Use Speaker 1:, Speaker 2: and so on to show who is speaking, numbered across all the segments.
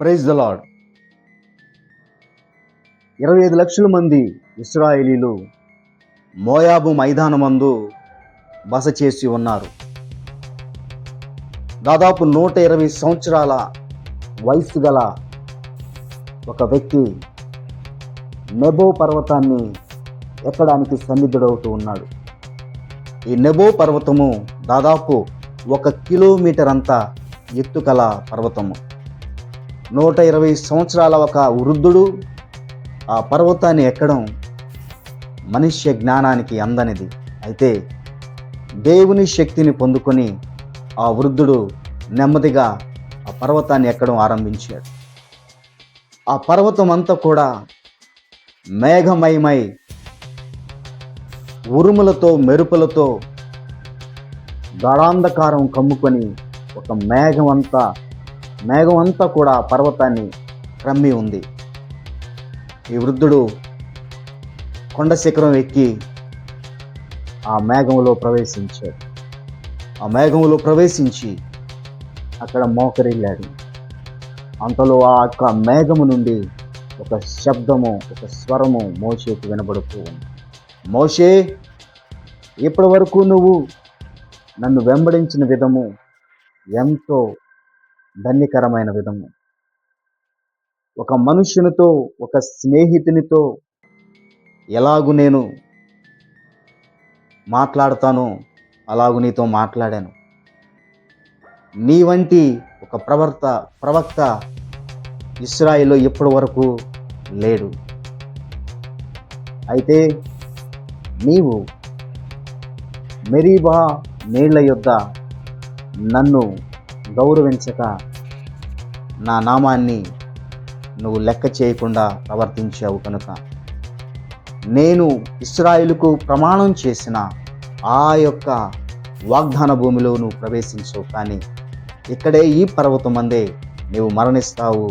Speaker 1: Praise the lord ఇరవై ఐదు లక్షల మంది ఇస్రాయేలీలు మోయాబు మైదానమందు బస చేసి ఉన్నారు. దాదాపు నూట ఇరవై సంవత్సరాల వయసు గల ఒక వ్యక్తి నెబో పర్వతాన్ని ఎక్కడానికి సన్నిధుడవుతూ ఉన్నాడు. ఈ నెబో పర్వతము దాదాపు ఒక కిలోమీటర్ అంతా ఎత్తుకల పర్వతము. నూట ఇరవై సంవత్సరాల ఒక వృద్ధుడు ఆ పర్వతాన్ని ఎక్కడం మనుష్య జ్ఞానానికి అందనిది. అయితే దేవుని శక్తిని పొందుకొని ఆ వృద్ధుడు నెమ్మదిగా ఆ పర్వతాన్ని ఎక్కడం ఆరంభించాడు. ఆ పర్వతం అంతా కూడా మేఘమయమై ఉరుములతో మెరుపులతో గాఢాంధకారం కమ్ముకొని ఒక మేఘం అంతా మేఘం అంతా కూడా పర్వతాన్ని క్రమ్మి ఉంది. ఈ వృద్ధుడు కొండ శిఖరం ఎక్కి ఆ మేఘంలో ప్రవేశించాడు. ఆ మేఘంలో ప్రవేశించి అక్కడ మోకరిల్లాడు. అంతలో ఆ యొక్క మేఘము నుండి ఒక శబ్దము ఒక స్వరము మోషేకి వినబడుతూ ఉంది. మోషే ఇప్పటి వరకు నువ్వు నన్ను వెంబడించిన విధము ఎంతో ధన్యకరమైన విధము. ఒక మనుష్యునితో ఒక స్నేహితునితో ఎలాగు నేను మాట్లాడతానో అలాగు నీతో మాట్లాడాను. నీ వంటి ఒక ప్రవర్త ప్రవక్త ఇస్రాయిల్లో ఇప్పటి వరకు లేడు. అయితే నీవు మెరీబా నీళ్ళ యొద్ద నన్ను గౌరవించక నా నామాన్ని నువ్వు లెక్క చేయకుండా ప్రవర్తించావు కనుక. నేను ఇస్రాయిల్కు ప్రమాణం చేసిన ఆ యొక్క వాగ్దాన భూమిలో నువ్వు ప్రవేశించవు కానీ ఇక్కడే ఈ పర్వతం అందే నీవు మరణిస్తావు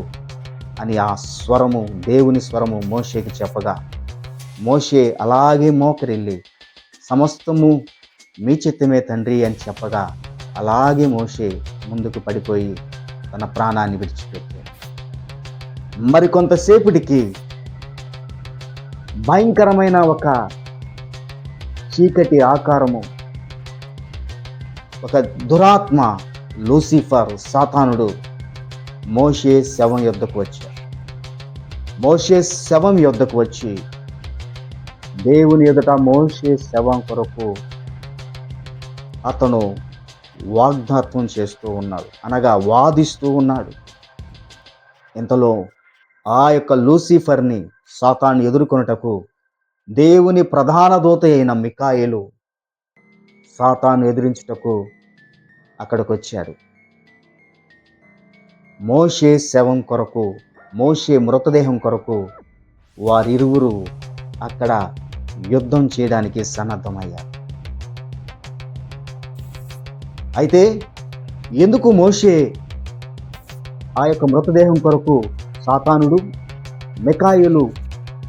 Speaker 1: అని ఆ స్వరము దేవుని స్వరము మోషేకి చెప్పగా మోషే అలాగే మోకరిల్లి సమస్తము మీ చిత్తమే తండ్రి అని చెప్పగా అలాగే మోషే ముందుకు పడిపోయి తన ప్రాణాన్ని విడిచిపెట్టాడు. మరికొంతసేపటికి భయంకరమైన ఒక చీకటి ఆకారము ఒక దురాత్మ లూసిఫర్ సాతానుడు మోషే శవం యొద్దకు వచ్చాడు. మోషే శవం యొద్దకు వచ్చి దేవుని ఎదుట మోషే శవం కొరకు అతను వాగ్దాత్వం చేస్తూ ఉన్నాడు. అనగా వాదిస్తూ ఉన్నాడు. ఇంతలో ఆ యొక్క లూసిఫర్ని సాతాన్ని ఎదుర్కొనుటకు దేవుని ప్రధాన దూత అయిన మికాయలు సాతాను ఎదిరించుటకు అక్కడికి వచ్చాడు మోషే శవం కొరకు మోషే మృతదేహం కొరకు వారిరువురు అక్కడ యుద్ధం చేయడానికి సన్నద్ధమయ్యారు. అయితే ఎందుకు మోషే ఆ యొక్క మృతదేహం కొరకు సాతానుడు మెకాయిలు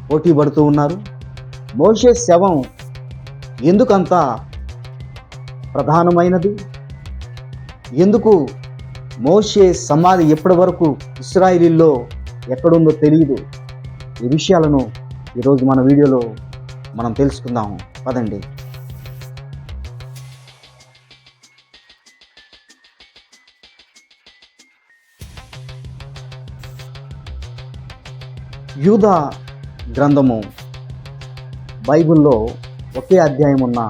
Speaker 1: పోటీ పడుతూ ఉన్నారు? మోషే శవం ఎందుకంత ప్రధానమైనది? ఎందుకు మోషే సమాధి ఎప్పటి వరకు ఇస్రాయిలీల్లో ఎక్కడుందో తెలియదు ఈ విషయాలను ఈరోజు మన వీడియోలో మనం తెలుసుకుందాం పదండి. యూదా గ్రంథము బైబిల్లో ఒకే అధ్యాయం ఉన్న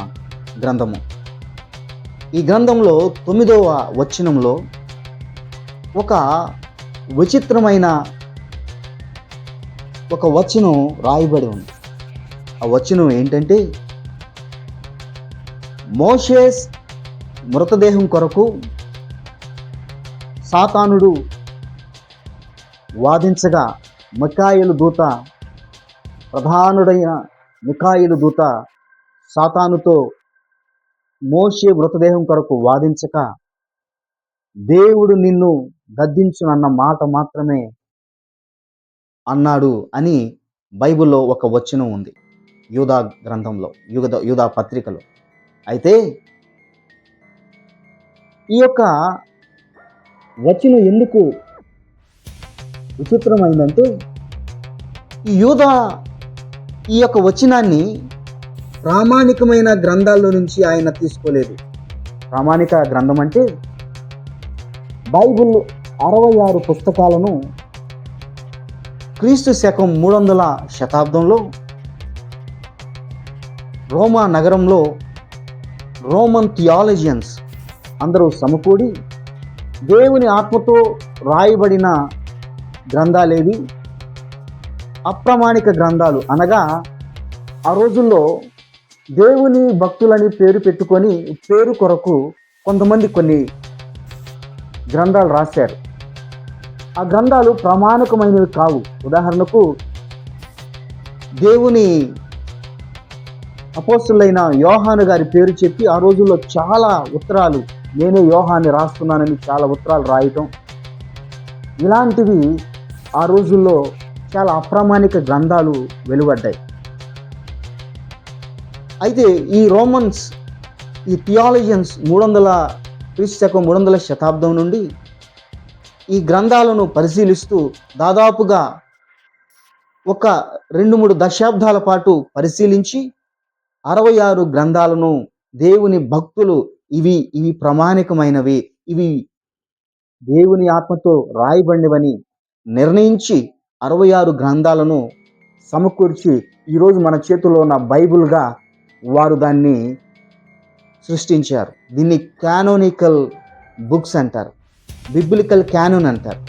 Speaker 1: గ్రంథము. ఈ గ్రంథంలో తొమ్మిదవ వచనంలో ఒక విచిత్రమైన ఒక వచనం రాయబడి ఉంది. ఆ వచనం ఏంటంటే మోషేస్ మృతదేహం కొరకు సాతానుడు వాదించగా మికాయిలు దూత ప్రధానుడైన మికాయిలు దూత సాతానుతో మోషే మృతదేహం కొరకు వాదించక దేవుడు నిన్ను గద్దించునన్న మాట మాత్రమే అన్నాడు అని బైబిల్లో ఒక వచనం ఉంది. యూదా గ్రంథంలో యుగద యూదా పత్రికలో. అయితే ఈ యొక్క వచనం ఎందుకు విచిత్రమైందంటే ఈ యూధ ఈ యొక్క వచనాన్ని ప్రామాణికమైన గ్రంథాల్లో నుంచి ఆయన తీసుకోలేదు. ప్రామాణిక గ్రంథం అంటే బైబిల్ అరవై ఆరు పుస్తకాలను క్రీస్తు శకం మూడు వందల శతాబ్దంలో రోమా నగరంలో రోమన్ థియాలజియన్స్ అందరూ సమకూడి దేవుని ఆత్మతో రాయబడిన గ్రంథాలేవి అప్రమాణిక గ్రంథాలు అనగా ఆ రోజుల్లో దేవుని భక్తులని పేరు పెట్టుకొని పేరు కొరకు కొంతమంది కొన్ని గ్రంథాలు రాశారు. ఆ గ్రంథాలు ప్రామాణికమైనవి కావు. ఉదాహరణకు దేవుని అపోస్తులైన యోహాను గారి పేరు చెప్పి ఆ రోజుల్లో చాలా ఉత్తరాలు నేనే యోహాన్ని రాస్తున్నానని చాలా ఉత్తరాలు రాయటం. ఇలాంటివి ఆ రోజుల్లో చాలా అప్రామాణిక గ్రంథాలు వెలువడ్డాయి. అయితే ఈ రోమన్స్ ఈ థియాలజియన్స్ మూడు వందల క్రీస్తు మూడు వందల శతాబ్దం నుండి ఈ గ్రంథాలను పరిశీలిస్తూ దాదాపుగా ఒక రెండు మూడు దశాబ్దాల పాటు పరిశీలించి అరవై ఆరు గ్రంథాలను దేవుని భక్తులు ఇవి ఇవి ప్రామాణికమైనవి ఇవి దేవుని ఆత్మతో రాయబడినవని నిర్ణయించి అరవై ఆరు గ్రంథాలను సమకూర్చి ఈరోజు మన చేతిలో ఉన్న బైబిల్గా వారు దాన్ని సృష్టించారు. దీన్ని క్యానోనికల్ బుక్స్ అంటారు. బిబ్లికల్ క్యానోన్ అంటారు.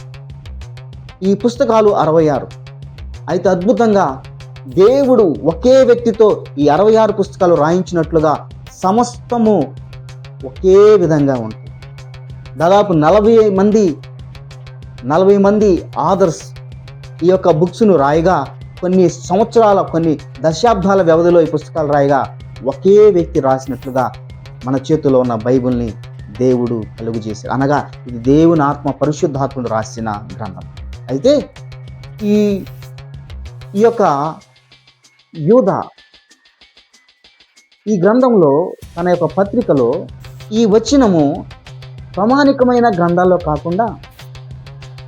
Speaker 1: ఈ పుస్తకాలు అరవై ఆరు. అయితే అద్భుతంగా దేవుడు ఒకే వ్యక్తితో ఈ అరవై ఆరు పుస్తకాలు రాయించినట్లుగా సమస్తము ఒకే విధంగా ఉంటుంది. దాదాపు నలభై మంది నలభై మంది ఆదర్స్ ఈ యొక్క బుక్స్ను రాయగా కొన్ని సంవత్సరాల కొన్ని దశాబ్దాల వ్యవధిలో ఈ పుస్తకాలు రాయగా ఒకే వ్యక్తి రాసినట్లుగా మన చేతిలో ఉన్న బైబిల్ని దేవుడు కలుగు చేశాడు. అనగా ఇది దేవుని ఆత్మ పరిశుద్ధాత్ముడు రాసిన గ్రంథం. అయితే ఈ ఈ యొక్క యూధ ఈ గ్రంథంలో తన యొక్క పత్రికలో ఈ వచనము ప్రామాణికమైన గ్రంథాల్లో కాకుండా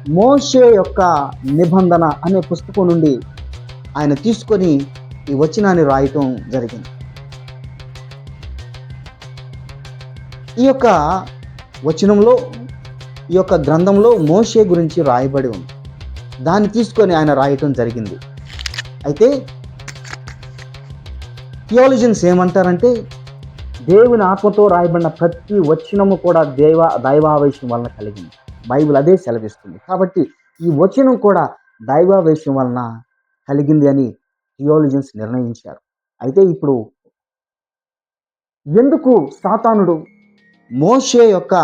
Speaker 1: మోషే యొక్క నిబంధన అనే పుస్తకం నుండి ఆయన తీసుకొని ఈ వచనాన్ని రాయటం జరిగింది. ఈ యొక్క వచనంలో ఈ యొక్క గ్రంథంలో మోషే గురించి రాయబడి ఉంది. దాన్ని తీసుకొని ఆయన రాయటం జరిగింది. అయితే థియాలజన్స్ ఏమంటారంటే దేవుని ఆత్మతో రాయబడిన ప్రతి వచనము కూడా దేవ దైవావేశం వలన కలిగింది. బైబిల్ అదే సెలవిస్తుంది. కాబట్టి ఈ వచనం కూడా దైవావేశం వలన కలిగింది అని థియాలజన్స్ నిర్ణయించారు. అయితే ఇప్పుడు ఎందుకు సాతానుడు మోషే యొక్క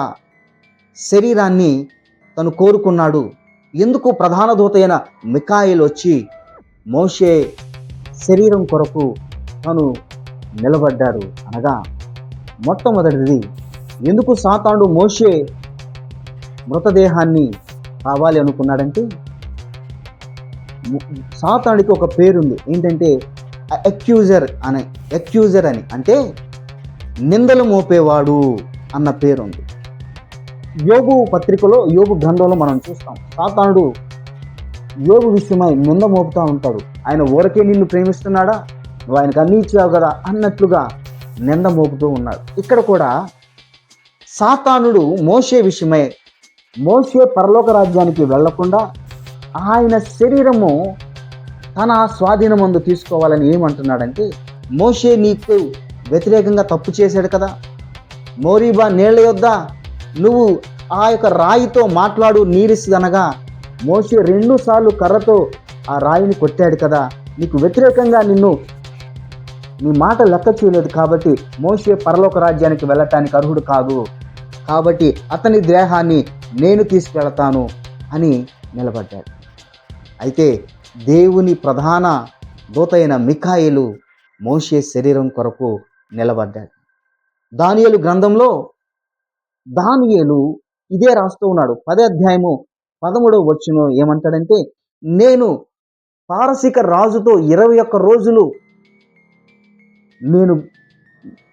Speaker 1: శరీరాన్ని తను కోరుకున్నాడు? ఎందుకు ప్రధాన దూత అయిన మికాయిల్ వచ్చి మోషే శరీరం కొరకు తను నిలబడ్డాడు అనగా మొట్టమొదటిది ఎందుకు సాతానుడు మోషే మృతదేహాన్ని కావాలి అనుకున్నాడంటే సాతానుడికి ఒక పేరుంది. ఏంటంటే అక్యూజర్ అనే అక్యూజర్ అని. అంటే నిందలు మోపేవాడు అన్న పేరుంది. యోగు పత్రికలో యోగు గ్రంథంలో మనం చూస్తాం. సాతానుడు యోగు విషయమై నింద మోపుతూ ఉంటాడు. ఆయన ఊరకే నిన్ను ప్రేమిస్తున్నాడా? నువ్వు ఆయనకు అన్నీ ఇచ్చావు కదా అన్నట్లుగా నింద మోపుతూ ఉన్నాడు. ఇక్కడ కూడా సాతానుడు మోసే విషయమై మోసే పరలోక రాజ్యానికి వెళ్ళకుండా ఆయన శరీరము తన స్వాధీనమందు తీసుకోవాలని ఏమంటున్నాడంటే మోషే నీకు వ్యతిరేకంగా తప్పు చేశాడు కదా. మోరీబా నీళ్ళ యొద్ద నువ్వు ఆ యొక్క రాయితో మాట్లాడు నీరిసిదనగా మోషే రెండు సార్లు కర్రతో ఆ రాయిని కొట్టాడు కదా. నీకు వ్యతిరేకంగా నిన్ను నీ మాట లెక్క చేయలేదు కాబట్టి మోషే పరలోక రాజ్యానికి వెళ్ళటానికి అర్హుడు కాదు. కాబట్టి అతని దేహాన్ని నేను తీసుకెళ్తాను అని నిలబడ్డాడు. అయితే దేవుని ప్రధాన దూతైన మిఖాయిలు మోషే శరీరం కొరకు నిలబడ్డాడు. దానియలు గ్రంథంలో దానియేలు ఇదే రాస్తూ ఉన్నాడు. పదే అధ్యాయము పదమూడవ వచ్చును ఏమంటాడంటే నేను పారసిక రాజుతో ఇరవై ఒక్క రోజులు నేను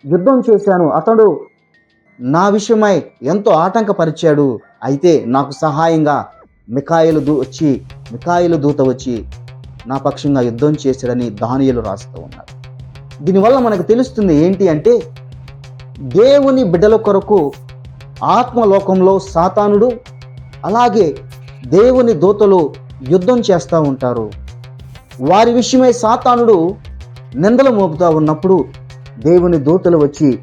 Speaker 1: యుద్ధం చేశాను. అతడు నా విషయమై ఎంతో ఆటంకపరిచాడు. అయితే నాకు సహాయంగా మికాయిలు దూ వచ్చి మికాయిలు దూత వచ్చి నా పక్షంగా యుద్ధం చేశాడని దానియలు రాస్తూ ఉన్నారు. దీనివల్ల మనకు తెలుస్తుంది ఏంటి అంటే దేవుని బిడ్డల కొరకు ఆత్మలోకంలో సాతానుడు అలాగే దేవుని దూతలు యుద్ధం చేస్తూ ఉంటారు. వారి విషయమై సాతానుడు నిందలు మోపుతూ ఉన్నప్పుడు దేవుని దూతలు వచ్చి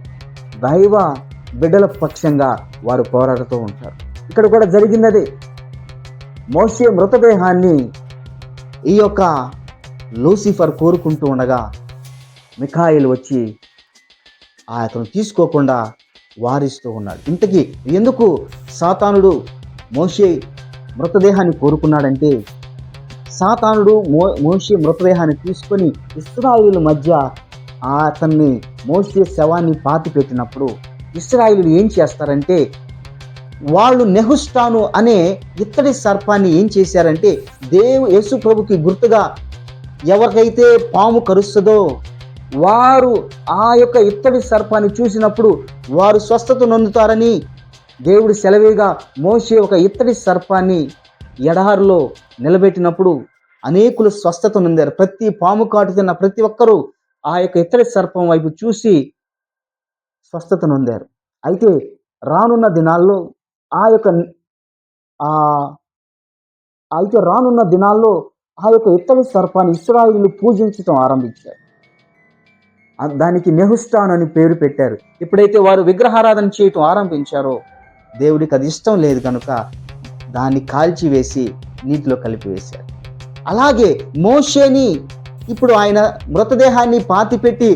Speaker 1: దైవ బిడ్డల పక్షంగా వారు పోరాడుతూ ఉంటారు. ఇక్కడ కూడా జరిగినది మోసే మృతదేహాన్ని ఈ యొక్క లూసిఫర్ కోరుకుంటూ ఉండగా మిఖాయిల్ వచ్చి ఆ అతను తీసుకోకుండా వారిస్తూ ఉన్నాడు. ఇంతకీ ఎందుకు సాతానుడు మోషే మృతదేహాన్ని కోరుకున్నాడంటే సాతానుడు మో మోషే మృతదేహాన్ని తీసుకొని ఇస్రాయిల్ మధ్య ఆ అతన్ని మోసే శవాన్ని పాతి పెట్టినప్పుడు ఇస్రాయిలు ఏం చేస్తారంటే వాళ్ళు నెహుస్టాను అనే ఇత్తడి సర్పాన్ని ఏం చేశారంటే దేవు యేసు ప్రభుకి గుర్తుగా ఎవరికైతే పాము కరుస్తుందో వారు ఆ యొక్క ఇత్తడి సర్పాన్ని చూసినప్పుడు వారు స్వస్థత నొందుతారని దేవుడు సెలవేగా మోసే ఒక ఇత్తడి సర్పాన్ని ఎడారిలో నిలబెట్టినప్పుడు అనేకులు స్వస్థత నొందారు. ప్రతి పాము కాటు తిన్న ప్రతి ఒక్కరూ ఆ యొక్క ఇత్తడి సర్పం వైపు చూసి స్వస్థత నొందారు అయితే రానున్న దినాల్లో ఆ యొక్క ఆ అయితే రానున్న దినాల్లో ఆ యొక్క ఇత్తడి సర్పాన్ని ఇస్రాయిలు పూజించటం ఆరంభించారు. దానికి నెహుస్తాన్ అని పేరు పెట్టారు. ఎప్పుడైతే వారు విగ్రహారాధన చేయటం ఆరంభించారో దేవుడికి అది ఇష్టం లేదు కనుక దాన్ని కాల్చివేసి నీటిలో కలిపివేశారు. అలాగే మోషేని ఇప్పుడు ఆయన మృతదేహాన్ని పాతిపెట్టి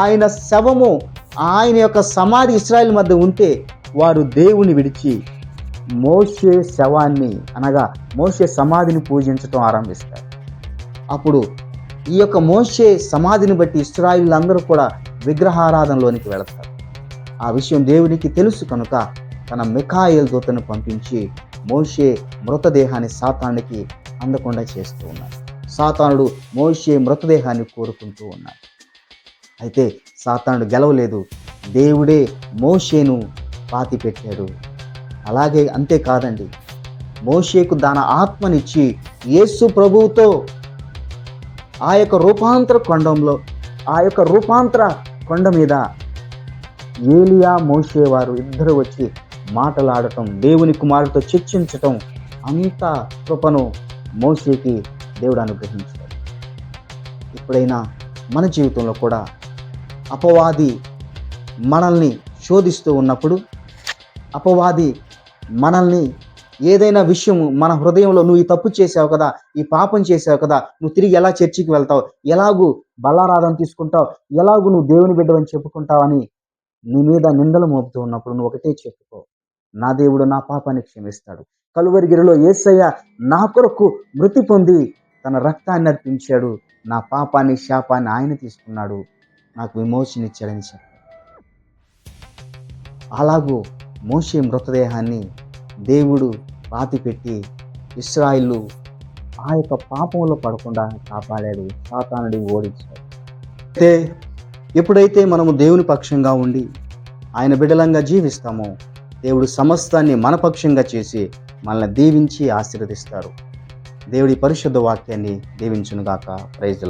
Speaker 1: ఆయన శవము ఆయన యొక్క సమాధి ఇస్రాయల్ మధ్య ఉంటే వారు దేవుని విడిచి మోషే శవాన్ని అనగా మోషే సమాధిని పూజించటం ఆరంభిస్తారు. అప్పుడు ఈ యొక్క మోషే సమాధిని బట్టి ఇస్రాయిల్ అందరూ కూడా విగ్రహారాధనలోనికి వెళతారు. ఆ విషయం దేవునికి తెలుసు కనుక తన మిఖాయిల్ దూతను పంపించి మోషే మృతదేహాన్ని సాతానుడికి అందకుండా చేస్తూ ఉన్నాడు సాతానుడు మోషే మృతదేహాన్ని కోరుకుంటూ ఉన్నాడు అయితే సాతానుడు గెలవలేదు. దేవుడే మోషేను పాతి పెట్టాడు అలాగే అంతేకాదండి మోషేకు దాని ఆత్మనిచ్చి యేసు ప్రభువుతో ఆ యొక్క రూపాంతర కొండంలో ఆ యొక్క రూపాంతర కొండ మీద ఏలియా మోషే వారు ఇద్దరు వచ్చి మాటలాడటం దేవుని కుమారుడితో చర్చించటం అంత కృపను మోసేకి దేవుడు అనుగ్రహించాడు. ఎప్పుడైనా మన జీవితంలో కూడా అపవాది మనల్ని శోధిస్తూ ఉన్నప్పుడు అపవాది మనల్ని ఏదైనా విషయం మన హృదయంలో నువ్వు ఈ తప్పు చేసావు కదా ఈ పాపం చేసావు కదా నువ్వు తిరిగి ఎలా చర్చికి వెళ్తావు ఎలాగూ బల్లారాధన తీసుకుంటావు ఎలాగూ నువ్వు దేవుని బిడ్డవని చెప్పుకుంటావని నీ మీద నిందలు మోపుతూ ఉన్నప్పుడు నువ్వు ఒకటే చెప్పుకో నా దేవుడు నా పాపాన్ని క్షమిస్తాడు. కలువరిగిరిలో ఏసయ్య నా కొరకు మృతి పొంది తన రక్తాన్ని అర్పించాడు నా పాపాన్ని శాపాన్ని ఆయన తీసుకున్నాడు. నాకు విమోచన ఇచ్చాడని చెప్పాడు అలాగూ మోషే మృతదేహాన్ని దేవుడు పాతిపెట్టి ఇస్రాయిలు ఆ యొక్క పాపంలో పడకుండా కాపాడాడు. సాతానుడి ఓడించాడు. అయితే ఎప్పుడైతే మనము దేవుని పక్షంగా ఉండి ఆయన బిడలంగా జీవిస్తామో దేవుడు సమస్తాన్ని మన పక్షంగా చేసి మనల్ని దీవించి ఆశీర్వదిస్తారు. దేవుడి పరిశుద్ధ వాక్యాన్ని దీవించునుగాక. ప్రైజ్